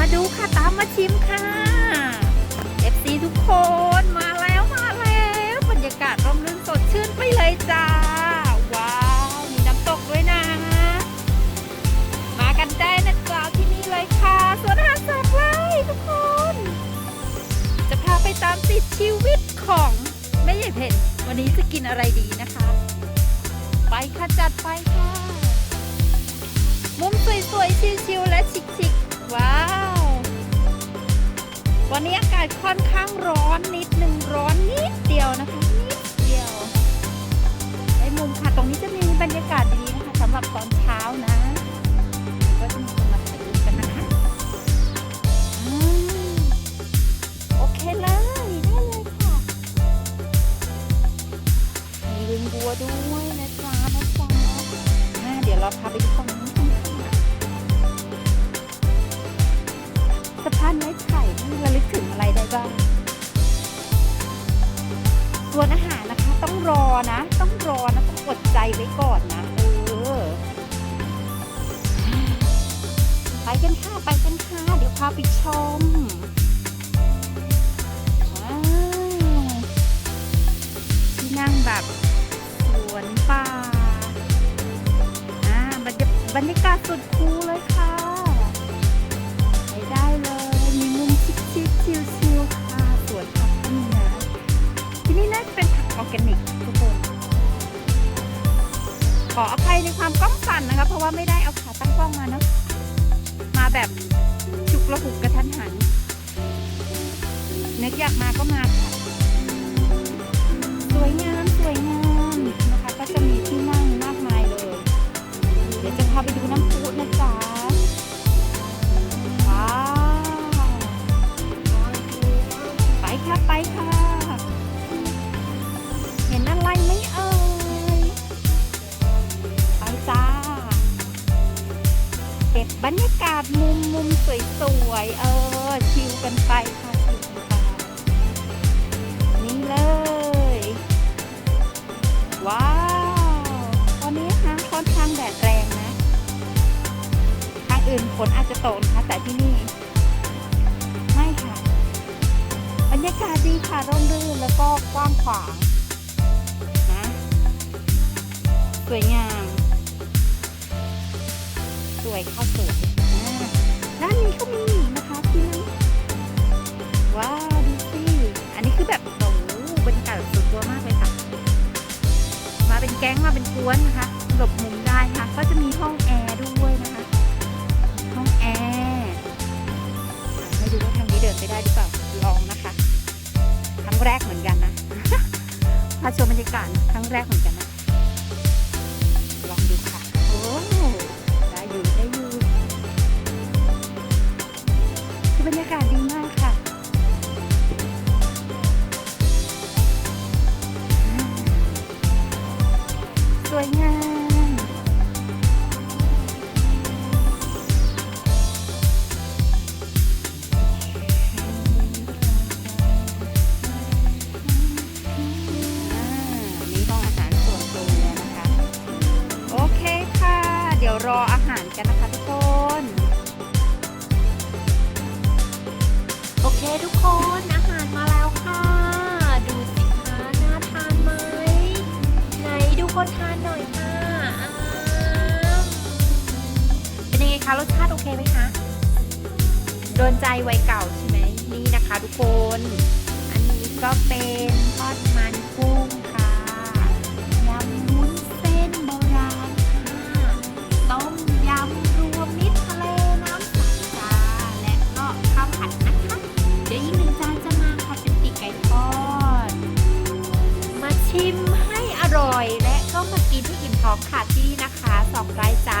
ามาดูค่ะตามมาชิมค่ะ FC ทุกคนมาแล้วมาแล้วบรรยากาศร่มรื่นสดชื่นไปเลยจ้า ว้าว มีน้ำตกด้วยนะ มากันได้นะจ๊ะที่นี่เลยค่ะสวนอาหารสัตว์ไร่ทุกคน จะพาไปตามติดชีวิตของแม่ใหญ่เพ็ญวันนี้จะกินอะไรดีนะคะ ไปค่ะจัดไปค่ะ วันนี้อากาศค่อนข้างร้อนนิดหนึ่งร้อนนิดเดียวนะคะ ต้องรอนะ ต้องรอนะ ต้องอดใจไว้ก่อนนะเออไปกันค่ะไปกันค่ะเดี๋ยวพาไปชมที่นั่งแบบสวนป่าอ่าบรรยาบรรยากาศสุดคูลเลยค่ะ ออร์แกนิกทุกคน ขออภัยในความกล้องสั่นนะคะ เพราะว่าไม่ได้เอาขาตั้งกล้องมาเนอะมาแบบฉุกระหุกกระทันหันนึกอยากมาก็มาค่ะสวยงามสวยงามนะคะ ก็จะมีที่นั่งมากมายเลย เดี๋ยวจะพาไปดูน้ำพุนะ รรยากาศมุมมุมสวยๆ เออ ชิลกันไปค่ะชิลกันไปนี่เลย ว้าววันนี้นะคะค่อนข้างแดดแรงนะ ทางอื่นฝนอาจจะตกนะคะแต่ที่นี่ ไม่ค่ะ บรรยากาศดีค่ะร่มรื่นแล้วก็กว้างขวางนะ สวยงาม สวยข้า หลบมุมได้ค่ะ ก็จะมีห้องแอร์ด้วยนะคะ ห้องแอร์ไม่รู้ว่าทางนี้เดินไปได้หรือเปล่า ลองนะคะ ครั้งแรกเหมือนกันนะพาชมบรรยากาศครั้งแรกเหมือนกันนะ ลองดูค่ะ โอ้ได้อยู่ได้อยู่คือบรรยากาศดีมาก ออาหารกันนะคะทุกคน โอเคทุกคนอาหารมาแล้วค่ะ ดูสิคะน่าทานไหมไหนดูคนทานหน่อยค่ะเป็นยังไงคะรสชาติโอเคไหมคะโดนใจวัยเก่าใช่ไหมนี่นะคะทุกคน ส้มมากินที่อิ่มท้องค่ะที่นี่นะคะสองไร่จ้า